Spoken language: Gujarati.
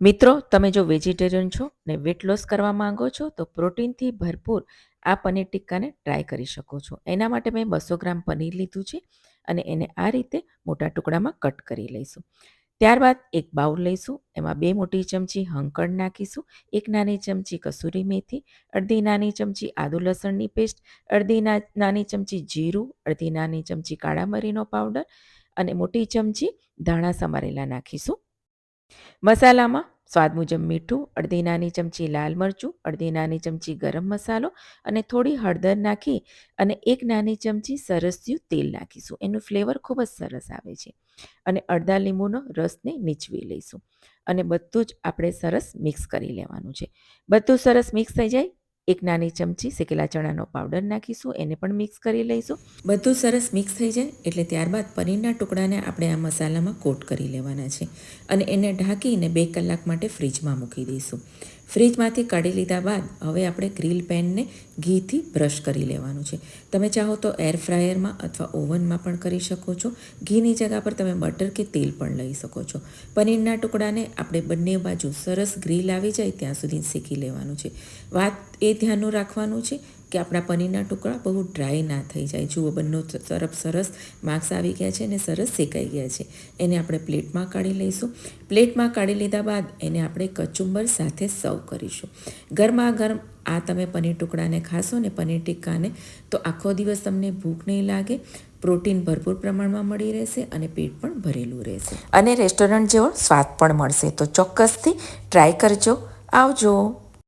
મિત્રો, તમે જો વેજીટેરિયન છો ને વેટ લોસ કરવા માંગો છો, તો પ્રોટીનથી ભરપૂર આ પનીર ટિક્કાને ટ્રાય કરી શકો છો. એના માટે મેં બસો ગ્રામ પનીર લીધું છે અને એને આ રીતે મોટા ટુકડામાં કટ કરી લઈશું. ત્યારબાદ એક બાઉલ લઈશું, એમાં બે મોટી ચમચી હંકળ નાખીશું, એક નાની ચમચી કસૂરી મેથી, અડધી નાની ચમચી આદુ લસણની પેસ્ટ, અડધી નાની ચમચી જીરું, અડધી નાની ચમચી કાળા મરીનો પાવડર અને મોટી ચમચી ધાણા સમારેલા નાખીશું. મસાલામાં સ્વાદ મુજબ મીઠું, અડધી નાની ચમચી લાલ મરચું, અડધી નાની ચમચી ગરમ મસાલો અને થોડી હળદર નાખી અને એક નાની ચમચી સરસ્યું તેલ નાખીશું. એનું ફ્લેવર ખૂબ જ સરસ આવે છે અને અડધા લીંબુનો રસને નીચવી લઈશું. અને બધું જ આપણે સરસ મિક્સ કરી લેવાનું છે. બધું સરસ મિક્સ થઈ જાય એક નાની ચમચી શેકેલા ચણાનો પાવડર નાખીશું, એને પણ મિક્સ કરી લઈશું. બધું સરસ મિક્સ થઈ જાય એટલે ત્યારબાદ પનીરના ટુકડાને આપણે આ મસાલામાં કોટ કરી લેવાના છે અને એને ઢાંકીને બે કલાક માટે ફ્રીજમાં મૂકી દઈશું. ફ્રીજમાંથી કાઢી લીધા બાદ હવે આપણે ગ્રીલ પેનને ઘીથી બ્રશ કરી લેવાનું છે. તમે ચાહો તો એર ફ્રાયરમાં અથવા ઓવનમાં પણ કરી શકો છો. ઘીની જગ્યા પર તમે બટર કે તેલ પણ લઈ શકો છો. પનીરના ટુકડાને આપણે બંને બાજુ સરસ ગ્રીલ આવી જાય ત્યાં સુધી શેકી લેવાનું છે. વાત એ ધ્યાનનું રાખવાનું છે કે આપણા પનીરના ટુકડા બહુ ડ્રાય ના થઈ જાય. જુઓ, બંને તરફ સરસ માર્ક્સ આવી ગયા છે અને સરસ શેકાઈ ગયા છે. એને આપણે પ્લેટમાં કાઢી લઈશું. પ્લેટમાં કાઢી લીધા બાદ એને આપણે કચુંબર સાથે સર્વ કરીશું. ગરમા ગરમ આ તમે પનીર ટુકડાને ખાશો ને પનીર ટિક્કાને, તો આખો દિવસ તમને ભૂખ નહીં લાગે, પ્રોટીન ભરપૂર પ્રમાણમાં મળી રહેશે અને પેટ પણ ભરેલું રહેશે. અને રેસ્ટોરન્ટ જેવો સ્વાદ પણ મળશે. તો ચોક્કસથી ટ્રાય કરજો. આવજો.